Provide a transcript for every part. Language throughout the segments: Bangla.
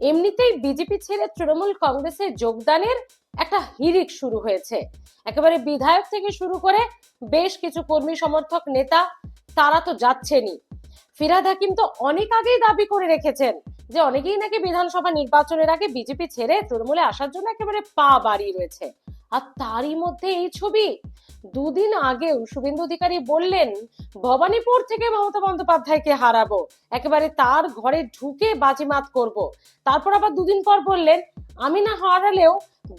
এমনিতেই বিজেপি ছেড়ে তৃণমূল কংগ্রেসে যোগদানের একটা হিরিক শুরু হয়েছে। একেবারে বিধায়ক থেকে শুরু করে বেশ কিছু কর্মী সমর্থক নেতা, তারা তো যাচ্ছেনই। ফিরাদ হাকিম তো অনেক আগেই দাবি করে রেখেছেন যে অনেকেই নাকি বিধানসভা নির্বাচনের আগে বিজেপি ছেড়ে তৃণমূলে আসার জন্য একেবারে পা বাড়িয়ে রয়েছে। আর তারই মধ্যে এই ছবি। দুদিন আগেও শুভেন্দু অধিকারী বললেন, ভবানীপুর থেকে মমতা বন্দ্যোপাধ্যায়কে হারাবো। একেবারে তার ঘরে ঢুকে বাজিমাত করব। তারপর আবার দুদিন পর বললেন, আমি না হারালেও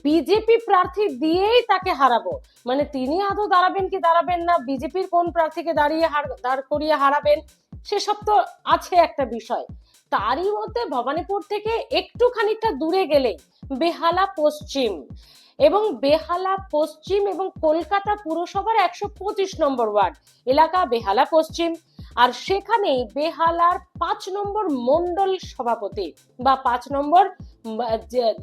বিজেপি প্রার্থী দিয়েই তাকে হারাবো। মানে তিনি আদৌ দাঁড়াবেন কি দাঁড়াবেন না, বিজেপির কোন প্রার্থীকে দাঁড়িয়ে দাঁড় করিয়ে হারাবেন সেসব তো আছে একটা বিষয়। তারই মধ্যে ভবানীপুর থেকে একটু খানিকটা দূরে গেলে বেহালা পশ্চিম এবং বেহালা পশ্চিম এবং কলকাতা পুরসভার একশো পঁচিশ নম্বর ওয়ার্ড, এলাকা বেহালা পশ্চিম। আর সেখানেই বেহালার পাঁচ নম্বর মন্ডল সভাপতি বা পাঁচ নম্বর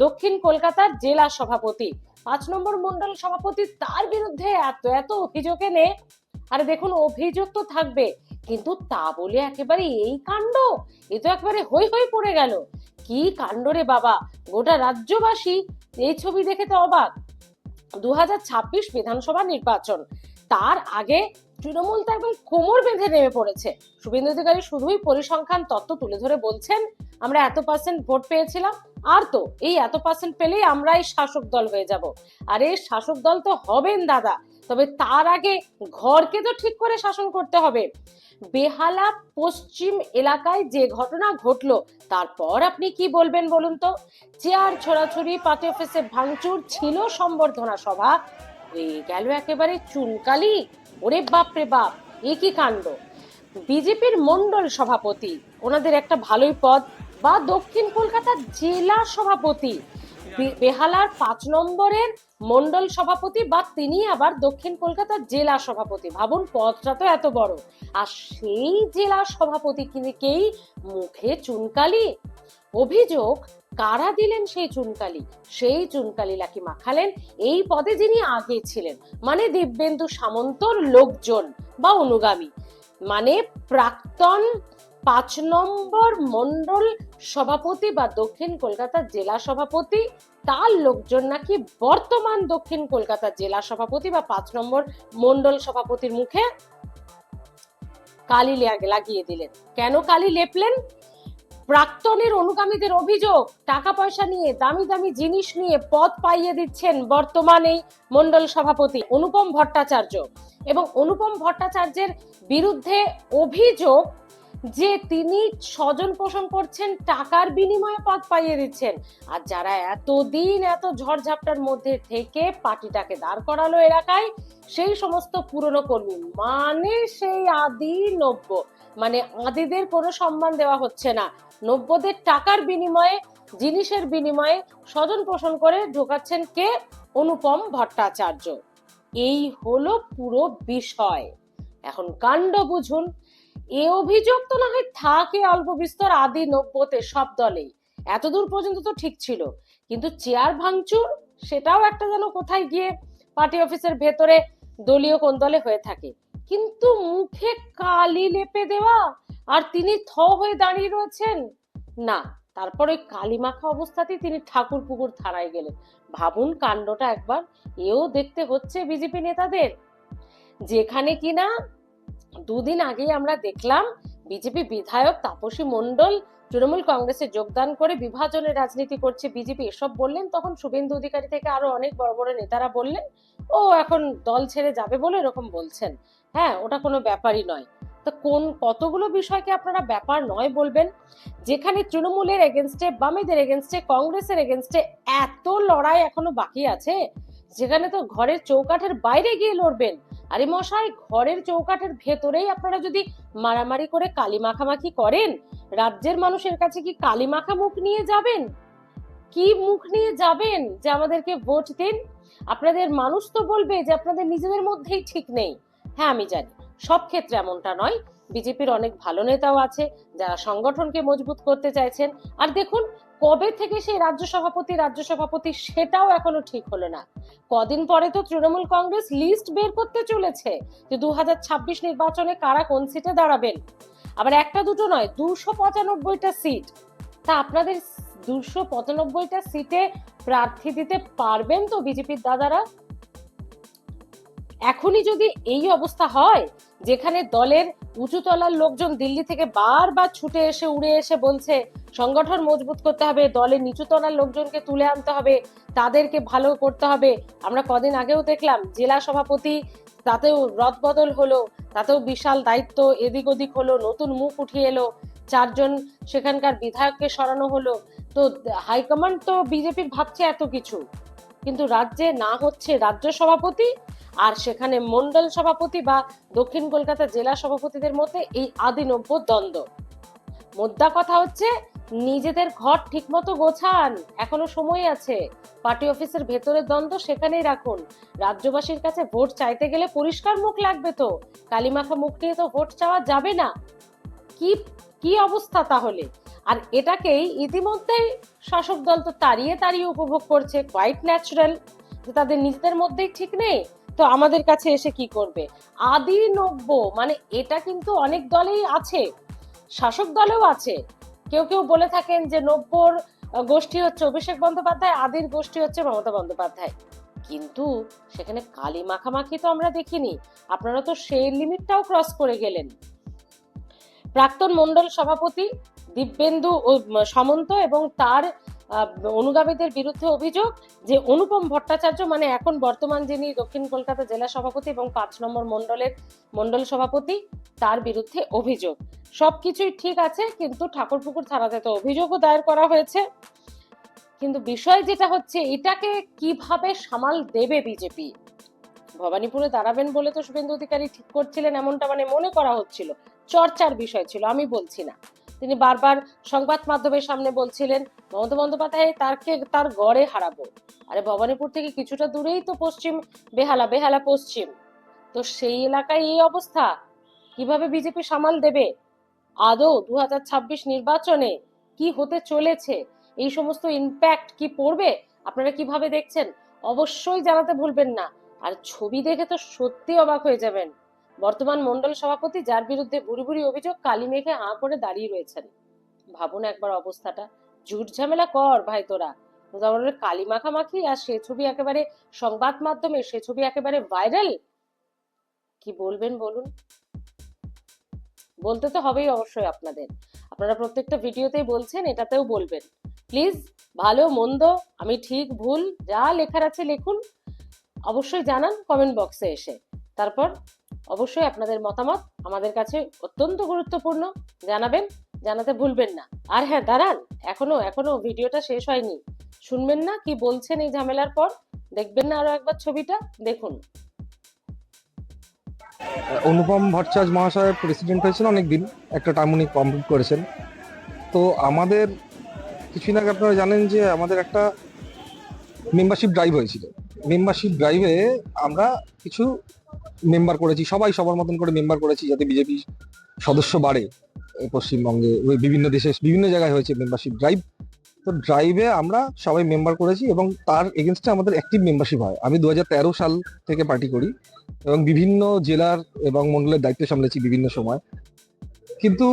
দক্ষিণ কলকাতার জেলা সভাপতি। পাঁচ নম্বর মন্ডল সভাপতি তার বিরুদ্ধে এত এত অভিযোগ এনে, আরে দেখুন, অভিযোগ তো থাকবে। কিন্তু তা বলে একেবারে এই কাণ্ড? এ তো একেবারে হই হই পড়ে গেল। কি কাণ্ড রে বাবা? গোটা রাজ্যবাসী এই ছবি দেখে তো অবাক। দু বিধানসভা নির্বাচন, তার আগে তৃণমূল তো একদম কোমর বেঁধে নেমে পড়েছে। শুভেন্দু অধিকারী শুধুই পরিসংখ্যান তত্ত্ব তুলে ধরে বলছেন, আমরা এত পার্সেন্ট ভোট পেয়েছিলাম, আর তো এই এত পার্সেন্ট পেলেই আমরাই শাসক দল হয়ে যাব। আরে শাসক দল তো হবেন দাদা, তবে তার আগে ঘরকে তো ঠিক করে শাসন করতে হবে। বেহালা পশ্চিম এলাকায় যে ঘটনা ঘটলো, তারপর আপনি কি বলবেন বলুন তো? চেয়ার ছোড়াছুড়ি পার্টি অফিসে ভাঙচুর ছিল সম্বর্ধনা সভা, হয়ে গেল একেবারে চুনকালি। ওরে বাপ রে বাপ, এ কি কাণ্ড? বিজেপির মন্ডল সভাপতি, ওনাদের একটা ভালোই পদ, বা দক্ষিণ কলকাতার জেলা সভাপতি বেহালার পাঁচ নম্বরের মন্ডল সভাপতি বা তিনি আবার দক্ষিণ কলকাতার জেলা সভাপতি। ভাবুন, পদটা তো এত বড়। আর সেই জেলা সভাপতি কিনেকেই মুখে চুনকালি? অভিযোগ, কারা দিলেন সেই চুনকালি? সেই চুনকালি লাকি মাখালেন এই পদে যিনি আগে ছিলেন। মানে দিব্যেন্দু সামন্তর লোকজন বা অনুগামী। মানে প্রাক্তন পাঁচ নম্বর মন্ডল সভাপতি বা দক্ষিণ কলকাতার জেলা সভাপতি, তার লোকজন নাকি বর্তমান দক্ষিণ কলকাতার জেলা সভাপতি বা পাঁচ নম্বর মন্ডল সভাপতির মুখে কালি লাগিয়ে দিলেন। কেন কালি লেপলেন? প্রাক্তনের অনুগামীদের অভিযোগ টাকা পয়সা নিয়ে, দামি দামি জিনিস নিয়ে পদ পাইয়ে দিচ্ছেন বর্তমান এই মন্ডল সভাপতি অনুপম ভট্টাচার্য। এবং অনুপম ভট্টাচার্যের বিরুদ্ধে অভিযোগ যে তিনি স্বজন পোষণ করছেন, টাকার বিনিময়ে পদ পাইয়ে দিচ্ছেন। আর যারা এতদিন এত ঝড়ঝাপটার মধ্যে থেকে পার্টিটাকে দাঁড় করালো এলাকায়, সেই সমস্ত পুরনো কর্মী মানে সেই আদি নব্য। মানে আদিদের কোনো সম্মান দেওয়া হচ্ছে না। নব্যদের টাকার বিনিময়ে, জিনিসের বিনিময়ে স্বজন পোষণ করে ঢোকাচ্ছেন কে? অনুপম ভট্টাচার্য। এই হলো পুরো বিষয়। এখন কাণ্ড বুঝুন এ অভিযোগ তো না হয় থাকে অল্প বিস্তর আদি নব্বতে সব দলেই। এতদূর পর্যন্ত তো ঠিক ছিল। কিন্তু চেয়ার ভাঙচুর, সেটাও একটা যেন কোথায় গিয়ে পার্টি অফিসের ভেতরে দলীয় কোন দলে হয়ে থাকে। কিন্তু মুখে কালি লেপে দেওয়া আর তিনি থ হয়ে দাঁড়িয়ে রয়েছেন? না, তারপর ওই কালি মাখা অবস্থাতেই তিনি ঠাকুর পুকুর থানায় গেলেন। ভাবুন কাণ্ডটা একবার, এও দেখতে হচ্ছে বিজেপি নেতাদের। যেখানে কিনা দুদিন আগেই আমরা দেখলাম বিজেপি বিধায়ক তাপসী মণ্ডল তৃণমূল কংগ্রেসে যোগদান করে বিভাজনের রাজনীতি করছে। বিজেপি এসব বললেন, তখন শুভেন্দু অধিকারী থেকে আরও অনেক বড় বড় নেতারা বললেন, ও এখন দল ছেড়ে যাবে বলে এরকম বলছেন। হ্যাঁ ওটা কোনো ব্যাপারই নয়। তো কোন, কতগুলো বিষয়কে আপনারা ব্যাপার নয় বলবেন, যেখানে তৃণমূলের এগেনস্টে, বামেদের এগেনস্টে, কংগ্রেসের এগেনস্টে এত লড়াই এখনও বাকি আছে, যেখানে তো ঘরের চৌকাঠের বাইরে গিয়ে লড়বেন। আরে মশাই, ঘরের চৌকাঠের ভেতরেই আপনারা যদি মারামারি করে কালি মাখামাখি করেন, রাজ্যের মানুষের কাছে কি কালি মাখা মুখ নিয়ে যাবেন? কি মুখ নিয়ে যাবেন যে আমাদেরকে ভোট দিন? আপনাদের মানুষ তো বলবে যে আপনাদের নিজেদের মধ্যেই ঠিক নেই। হ্যাঁ আমি জানি। সব ক্ষেত্রে এমনটা নয়। বিজেপির অনেক ভালো নেতাও আছে, যারা সংগঠনকে মজবুত করতে চাইছেন। আর দেখুন কবে থেকে সেই রাজ্য সভাপতি রাজ্য সভাপতি সেটাও এখনও ঠিক হলো না। কদিন পরে তো তৃণমূল কংগ্রেস লিস্ট বের করতে চলেছে যে দু হাজার ছাব্বিশ নির্বাচনে কারা কোন সিটে দাঁড়াবেন। আবার একটা দুটো নয়, দুশো পঁচানব্বইটা সিট। তা আপনাদের দুশো পঁচানব্বইটা সিটে প্রার্থী দিতে পারবেন তো বিজেপির দাদারা? এখনই যদি এই অবস্থা হয়, যেখানে দলের উঁচুতলার লোকজন দিল্লি থেকে বারবার ছুটে এসে উড়ে এসে বলছে, সংগঠন মজবুত করতে হবে, দলের নিচুতলার লোকজনকে তুলে আনতে হবে, তাদেরকে ভালো করতে হবে। আমরা কদিন আগেও দেখলাম, জেলা সভাপতি তাতেও রদবদল হলো, তাতেও বিশাল দায়িত্ব এদিক ওদিক হলো, নতুন মুখ উঠিয়ে এলো, চারজন সেখানকার বিধায়ককে সরানো হলো। তো হাইকমান্ড তো বিজেপির ভাবছে এত কিছু, কিন্তু রাজ্যে না হচ্ছে রাজ্য সভাপতি আর সেখানে মন্ডল সভাপতি বা দক্ষিণ কলকাতা জেলা সভাপতিদের মধ্যে এই আদিনব্য দ্বন্দ্ব। মোদ্দা কথা হচ্ছে, নিজেদের ঘর ঠিকমতো গোছান, এখনও সময় আছে। পার্টি অফিসের ভেতরের দ্বন্দ্ব সেখানেই রাখুন। রাজ্যবাসীর কাছে ভোট চাইতে গেলে পরিষ্কার মুখ লাগবে তো। কালিমাখা মুখ নিয়ে তো ভোট চাওয়া যাবে না। কি কি অবস্থা তাহলে? আর এটাকেই ইতিমধ্যেই শাসক দল তো তাড়িয়ে তাড়িয়ে উপভোগ করছে কোয়াইট ন্যাচারাল যে তাদের নিজেদের মধ্যেই ঠিক নেই। তো আমাদের কাছে এসে কি করবে? আদি নব্য মানে এটা কিন্তু অনেক দলেই আছে শাসক দলেও আছে। কেউ কেউ বলে থাকেন যে নব্বর আহ, গোষ্ঠী হচ্ছে অভিষেক বন্দ্যোপাধ্যায় আদির গোষ্ঠী হচ্ছে মমতা বন্দ্যোপাধ্যায়। কিন্তু সেখানে কালি মাখামাখি তো আমরা দেখিনি। আপনারা তো সেই লিমিটটাও ক্রস করে গেলেন। প্রাক্তন মন্ডল সভাপতি দিব্যেন্দু সামন্ত এবং তার অনুগামীদের বিরুদ্ধে অভিযোগ যে অনুপম ভট্টাচার্য মানে এখন বর্তমান যিনি দক্ষিণ কলকাতা জেলা সভাপতি এবং পাঁচ নম্বর মন্ডলের মন্ডল সভাপতি, তার বিরুদ্ধে অভিযোগ। সবকিছুই ঠিক আছে, কিন্তু ঠাকুরপুকুর থানাতে তো অভিযোগও দায়ের করা হয়েছে। কিন্তু বিষয় যেটা হচ্ছে, এটাকে কীভাবে সামাল দেবে বিজেপি? ভবানীপুরে দাঁড়াবেন বলে তো শুভেন্দু অধিকারী ঠিক করছিলেন, এমনটা মানে মনে করা হচ্ছিল। চর্চার বিষয় ছিল, আমি বলছি না। তিনি বারবার সংবাদ মাধ্যমের সামনে বলছিলেন, মমতা বন্দ্যোপাধ্যায় তারকে তার গড়ে হারাবো। আরে ভবানীপুর থেকে কিছুটা দূরেই তো পশ্চিম, বেহালা বেহালা পশ্চিম। তো সেই এলাকায় এই অবস্থা, কীভাবে বিজেপি সামাল দেবে? আদৌ দু হাজার ছাব্বিশ নির্বাচনে কি হতে চলেছে? এই সমস্ত ইম্প্যাক্ট কি পড়বে? আপনারা কীভাবে দেখছেন? অবশ্যই জানাতে ভুলবেন না। আর ছবি দেখে তো সত্যি অবাক হয়ে যাবেন। বর্তমান মন্ডল সভাপতি, যার বিরুদ্ধে বুড়ি বুড়ি অভিযোগ কালি মেঘে হাঁ করে দাঁড়িয়ে রয়েছেন। ভাবুন একবার অবস্থাটা। জুট ঝামেলা কর ভাই তোরা। যেমন কালি মাখামাখি আর সে ছবি একেবারে সংবাদ মাধ্যমে, সে ছবি একেবারে ভাইরাল? কি বলবেন বলুন? বলতে তো হবেই অবশ্যই আপনাদের। আপনারা প্রত্যেকটা ভিডিওতেই বলছেন, এটাতেও বলবেন। প্লিজ, ভালো, মন্দ, আমি ঠিক, ভুল, যা লেখার আছে লিখুন। অবশ্যই জানান কমেন্ট বক্সে এসে। তারপর অবশ্যই আপনাদের মতামত আমাদের কাছে অত্যন্ত গুরুত্বপূর্ণ। জানাবেন, জানাতে ভুলবেন না। আর হ্যাঁ দাঁড়ান, এখনও এখনও ভিডিওটা শেষ হয়নি। শুনবেন না কি বলছেন এই ঝামেলার পর? দেখবেন না আরও একবার ছবিটা? দেখুন। অনুপম ভট্টাচার্য মহাশয় প্রেসিডেন্ট হয়েছেন অনেকদিন, একটা টার্ম উনি কমপ্লিট করেছেন। তো আমাদের কিছুদিন আগে আপনারা জানেন যে আমাদের একটা মেম্বারশিপ ড্রাইভ হয়েছিল। মেম্বারশিপ ড্রাইভে আমরা কিছু মেম্বার করেছি, সবাই সবার মতন করে মেম্বার করেছি যাতে বিজেপি সদস্য বাড়ে পশ্চিমবঙ্গে। বিভিন্ন দেশে, বিভিন্ন জায়গায় হয়েছে মেম্বারশিপ ড্রাইভ তো ড্রাইভে আমরা সবাই মেম্বার করেছি এবং তার এগেনস্টে আমাদের অ্যাক্টিভ মেম্বারশিপ হয়। আমি দুহাজার তেরো সাল থেকে পার্টি করি এবং বিভিন্ন জেলার এবং মন্ডলের দায়িত্ব সামলেছি বিভিন্ন সময়। কিন্তু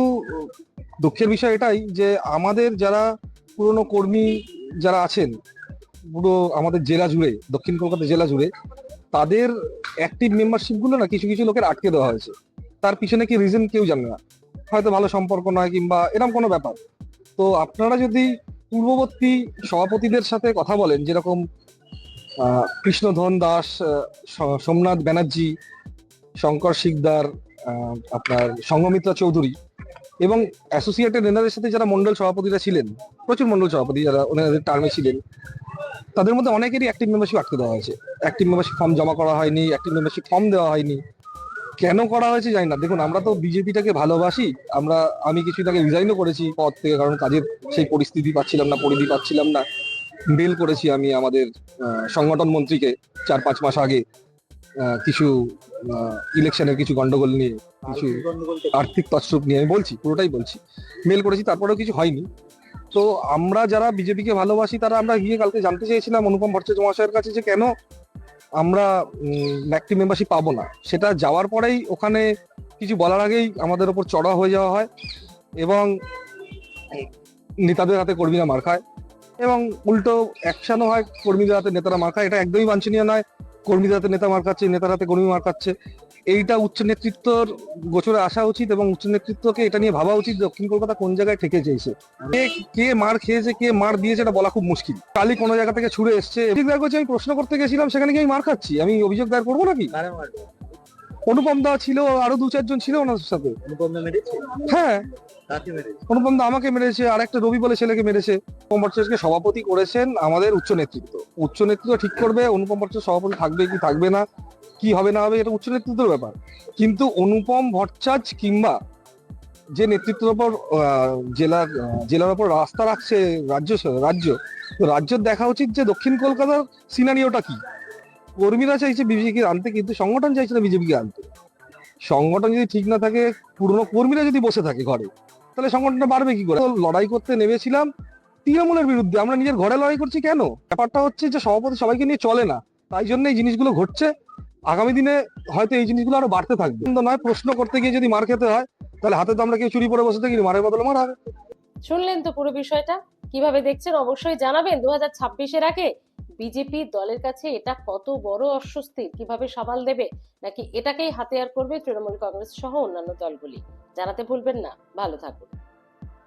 দুঃখের বিষয় এটাই যে আমাদের যারা পুরনো কর্মী যারা আছেন, পুরো আমাদের জেলা জুড়ে, দক্ষিণ কলকাতা জেলা জুড়ে, তাদের অ্যাক্টিভ মেম্বারশিপগুলো না কিছু কিছু লোকের আটকে দেওয়া হয়েছে। তার পিছনে কি রিজন কেউ জানে না। হয়তো ভালো সম্পর্ক নয় কিংবা এরকম কোনো ব্যাপার। তো আপনারা যদি পূর্ববর্তী সভাপতিদের সাথে কথা বলেন, যেরকম কৃষ্ণধন দাস সোমনাথ ব্যানার্জি, শঙ্কর শিকদার আপনার সঙ্গমিত্রা চৌধুরী এবং অ্যাসোসিয়েটেড এনাদের সাথে যারা মন্ডল সভাপতিরা ছিলেন, প্রচুর মন্ডল সভাপতি যারা ওনাদের টার্মে ছিলেন, তাদের মধ্যে অনেকেরই অ্যাক্টিভ মেম্বারশিপ আটকে দেওয়া হয়েছে। অ্যাক্টিভ মেম্বারশিপ ফর্ম জমা করা হয়নি অ্যাক্টিভ মেম্বারশিপ ফর্ম দেওয়া হয়নি। কেন করা হয়েছে জানি না। দেখুন, আমরা তো বিজেপিটাকে ভালোবাসি, আমরা, আমি কিছু আগে রিজাইনও করেছি পদ থেকে, কারণ কাজের সেই পরিস্থিতি পাচ্ছিলাম না, পরিধি পাচ্ছিলাম না। মেল করেছি আমি আমাদের সংগঠন মন্ত্রীকে চার পাঁচ মাস আগে। কিছু ইলেকশনের কিছু গন্ডগোল নিয়ে কিছু আর্থিক তছরূপ নিয়ে আমি বলছি পুরোটাই বলছি। মেল করেছি তারপরেও কিছু হয়নি। তো আমরা যারা বিজেপিকে ভালোবাসি তারা আমরা গিয়ে কালকে জানতে চেয়েছিলাম অনুপম ভট্টাচার্য মহাশয়ের কাছে যে কেন আমরা অ্যাক্টিভ মেম্বারশিপ পাবো না। সেটা যাওয়ার পরেই ওখানে কিছু বলার আগেই আমাদের ওপর চড়া হয়ে যাওয়া হয় এবং নেতাদের হাতে কর্মীরা মার খায় এবং উল্টো অ্যাকশনও হয় কর্মীদের হাতে নেতারা মার খায়। এটা একদমই বাঞ্ছনীয় নয়। কর্মীদের হাতে, নেতা খাচ্ছে নেতার হাতে কর্মী মার খাচ্ছে এইটা উচ্চ নেতৃত্বর গোচরে আসা উচিত এবং উচ্চ নেতৃত্বকে এটা নিয়ে ভাবা উচিত দক্ষিণ কলকাতা কোন জায়গায় ঠেকে চেয়েছে কে কে মার খেয়েছে, কে মার দিয়েছে এটা বলা খুব মুশকিল। কালি কোনো জায়গা থেকে ছুড়ে এসছে। অভিযোগ দায়ের করছে আমি প্রশ্ন করতে গেছিলাম, সেখানে কি আমি মার খাচ্ছি? আমি অভিযোগ দায়ের করব নাকি? অনুপম দা ছিল আরও দু চারজন ছিল ওনার সাথে। হ্যাঁ। অনুপম দা আমাকে মেরেছে আর একটা রবি বলে ছেলেকে মেরেছে। অনুপম ভট্টাচার্যকে সভাপতি করেছেন আমাদের উচ্চ নেতৃত্ব। উচ্চ নেতৃত্ব ঠিক করবে অনুপম ভট্টাচার্য সভাপতি থাকবে কি থাকবে না কি হবে না হবে এটা উচ্চ নেতৃত্বের ব্যাপার। কিন্তু অনুপম ভট্টাচার্য কিংবা যে নেতৃত্বের ওপর আহ, জেলার জেলার ওপর রাস্তা রাখছে রাজ্য রাজ্য তো রাজ্যের দেখা উচিত যে দক্ষিণ কলকাতার সিনারিওটা কি? কর্মীরা চাইছে বিজেপিকে আনতে, কিন্তু সংগঠন চাইছে না বিজেপিকে আনতে। সংগঠন যদি ঠিক না থাকে, পুরনো কর্মীরা যদি বসে থাকে ঘরে, তাহলে সংগঠনটা বাড়বে কি করে? লড়াই করতে নেমেছিলাম তৃণমূলের বিরুদ্ধে। আমরা নিজের ঘরে লড়াই করছি কেন? ব্যাপারটা হচ্ছে যে সভাপতি সবাইকে নিয়ে চলে না। তাই জন্য এই জিনিসগুলো ঘটছে। আগামী দিনে হয়তো এই জিনিসগুলো আরও বাড়তে থাকবে। নয়, প্রশ্ন করতে গিয়ে যদি মার খেতে হয়, তাহলে হাতে তো আমরা কেউ চুরি পরে বসে থাকি, মারের বদলে মার হবে। শুনলেন তো পুরো বিষয়টা? কীভাবে দেখছেন? অবশ্যই জানাবেন। দু হাজার ছাব্বিশের আগে বিজেপি দলের কাছে এটা কত বড় অস্বস্তি? কীভাবে সামাল দেবে? নাকি এটাকেই হাতিয়ার করবে তৃণমূল কংগ্রেস সহ অন্যান্য দলগুলি? জানাতে ভুলবেন না। ভালো থাকুন।